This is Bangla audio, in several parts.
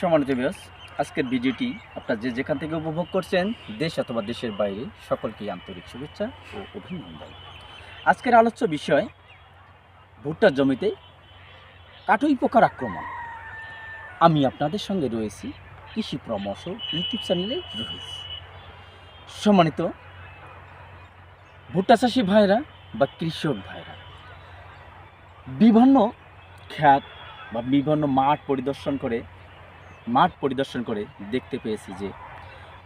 সম্মানিত বিয়স আজকের ভিডিওটি আপনার যে যেখান থেকে উপভোগ করছেন, দেশ অথবা দেশের বাইরে সকলকে আন্তরিক শুভেচ্ছা ও অভিনন্দন। আজকের আলোচ্য বিষয়, ভুট্টার জমিতে কাটুই পোকার আক্রমণ। আমি আপনাদের সঙ্গে রয়েছি কৃষি পরামর্শ ইউটিউব চ্যানেলে রয়েছি সম্মানিত ভুট্টা চাষি ভাইরা বা কৃষক ভাইরা বিভিন্ন খ্যাত বা বিভিন্ন মাঠ পরিদর্শন করে মাঠ পরিদর্শন করে দেখতে পেয়েছি যে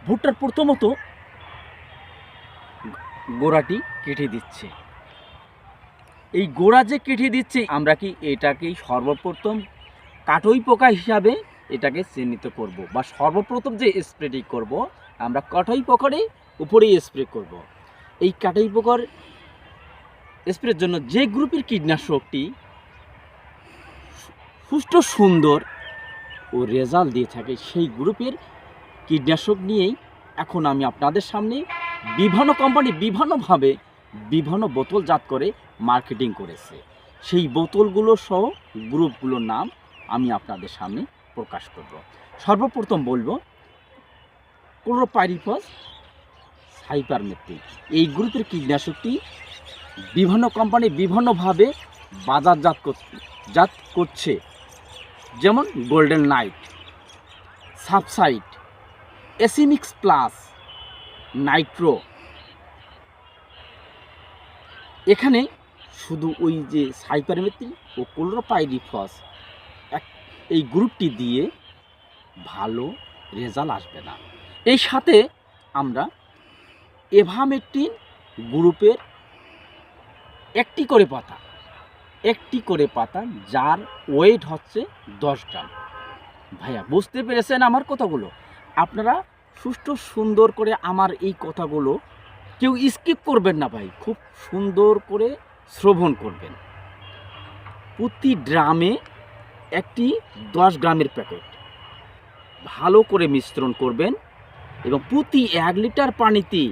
ভুট্টার প্রথমত গোড়াটি কেটে দিচ্ছে। এই গোড়া যে কেটে দিচ্ছে, আমরা কি এটাকেই সর্বপ্রথম কাটই পোকা হিসাবে এটাকে চিহ্নিত করব বা সর্বপ্রথম যে স্প্রেটি করব, আমরা কাটই পোকারে উপরেই স্প্রে করব। এই কাটই পোকার স্প্রের জন্য যে গ্রুপের কীটনাশকটি সুষ্ঠু সুন্দর ও রেজাল্ট দিয়ে থাকে সেই গ্রুপের কীটনাশক নিয়েই এখন আমি আপনাদের সামনে বিভিন্ন কোম্পানি বিভিন্নভাবে বিভিন্ন বোতলজাত করে মার্কেটিং করেছে। সেই বোতলগুলো সহ গ্রুপগুলোর নাম আমি আপনাদের সামনে প্রকাশ করব। সর্বপ্রথম বলব, ক্লোরোপাইরিফস সাইপারমেথ্রিন এই গ্রুপের কীটনাশকটি বিভিন্ন কোম্পানি বিভিন্নভাবে বাজারজাত জাত করছে। যেমন গোল্ডেন নাইট সাবসাইট এসিমিক্স প্লাস নাইট্রো এখানে শুধু ওই যে সাইপারমেথ্রি ও কোলোরোপাইরিফস এক এই গ্রুপটি দিয়ে ভালো রেজাল্ট আসবে না। এই সাথে আমরা এভামেট্রিন গ্রুপের একটি করে পাতা একটি করে পাতা, যার ওয়েট হচ্ছে দশ গ্রাম। ভাইয়া, বুঝতে পেরেছেন আমার কথাগুলো? আপনারা সুষ্ঠু সুন্দর করে আমার এই কথাগুলো কেউ স্কিপ করবেন না ভাই, খুব সুন্দর করে শ্রবণ করবেন। প্রতি ড্রামে একটি দশ গ্রামের প্যাকেট। ভালো করে মিশ্রণ করবেন এবং প্রতি এক লিটার পানিতে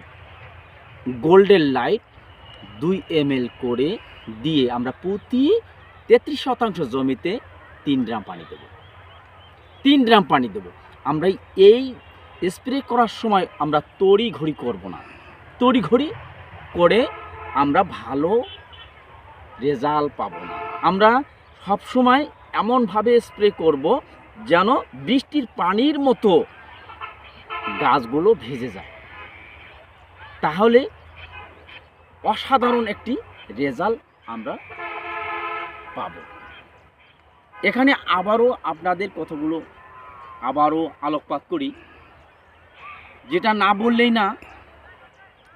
গোল্ডেন লাইট দুই এম করে দিয়ে আমরা প্রতি তেত্রিশ শতাংশ জমিতে তিন ড্রাম পানি দেব। তিন ড্রাম পানি দেব। আমরা এই স্প্রে করার সময় আমরা তড়ি ঘড়ি করব না। তড়ি ঘড়ি করে আমরা ভালো রেজাল্ট পাবো না। আমরা সবসময় এমনভাবে স্প্রে করব যেন বৃষ্টির পানির মতো গাছগুলো ভেজে যায়। তাহলে অসাধারণ একটি রেজাল্ট আমরা পাব। এখানে আবারও আপনাদের কথাগুলো আবারও আলোকপাত করি। যেটা না বললেই না,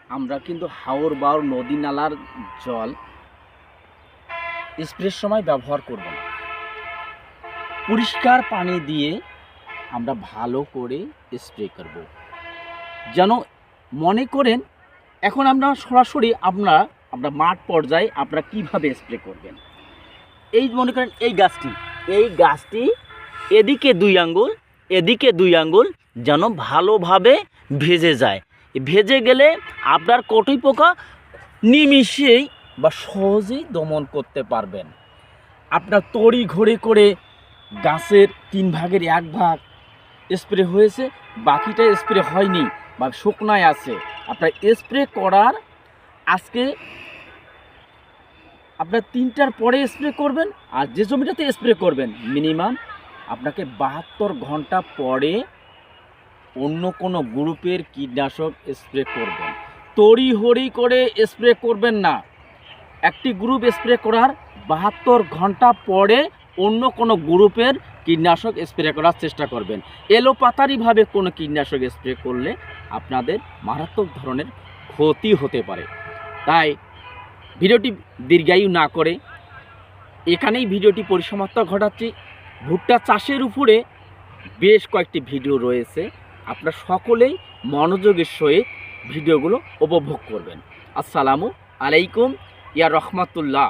আমরা কিন্তু হাওর বাওর নদী নালার জল স্প্রের সময় ব্যবহার করব না। পরিষ্কার পানি দিয়ে আমরা ভালো করে স্প্রে করব। যেন মনে করেন এখন আমরা সরাসরি আপনারা আমরা মাঠ পর্যায়ে আপনারা কীভাবে স্প্রে করবেন? এই মনে করেন এই গাছটি এই গাছটি এদিকে দুই আঙ্গুল, এদিকে দুই আঙ্গুল যেন ভালোভাবে ভেজে যায়। ভেজে গেলে আপনার কটুই পোকা নিমিষেই বা সহজেই দমন করতে পারবেন। আপনার তড়ি ঘড়ি করে গাছের তিন ভাগের এক ভাগ স্প্রে হয়েছে, বাকিটা স্প্রে হয়নি বা শুকনায় আছে। আপনার স্প্রে করার আজকে আপনার তিনটার পরে স্প্রে করবেন আর যে জমিটাতে স্প্রে করবেন মিনিমাম আপনাকে বাহাত্তর ঘণ্টা পরে অন্য কোনো গ্রুপের কীটনাশক স্প্রে করবেন। তড়ি হড়ি করে স্প্রে করবেন না। একটি গ্রুপ স্প্রে করার বাহাত্তর ঘণ্টা পরে অন্য কোনো গ্রুপের কীটনাশক স্প্রে করার চেষ্টা করবেন। এলোপাতারিভাবে কোনো কীটনাশক স্প্রে করলে আপনাদের মারাত্মক ধরনের ক্ষতি হতে পারে। তাই ভিডিওটি দীর্ঘায়ু না করে এখানেই ভিডিওটি পরিসমাপ্ত ঘটাচ্ছি। ভুট্টা চাষের উপরে বেশ কয়েকটি ভিডিও রয়েছে। আপনারা সকলেই মনোযোগের সহিত ভিডিওগুলো উপভোগ করবেন। আসসালামু আলাইকুম, ইয়া রহমাতুল্লাহ।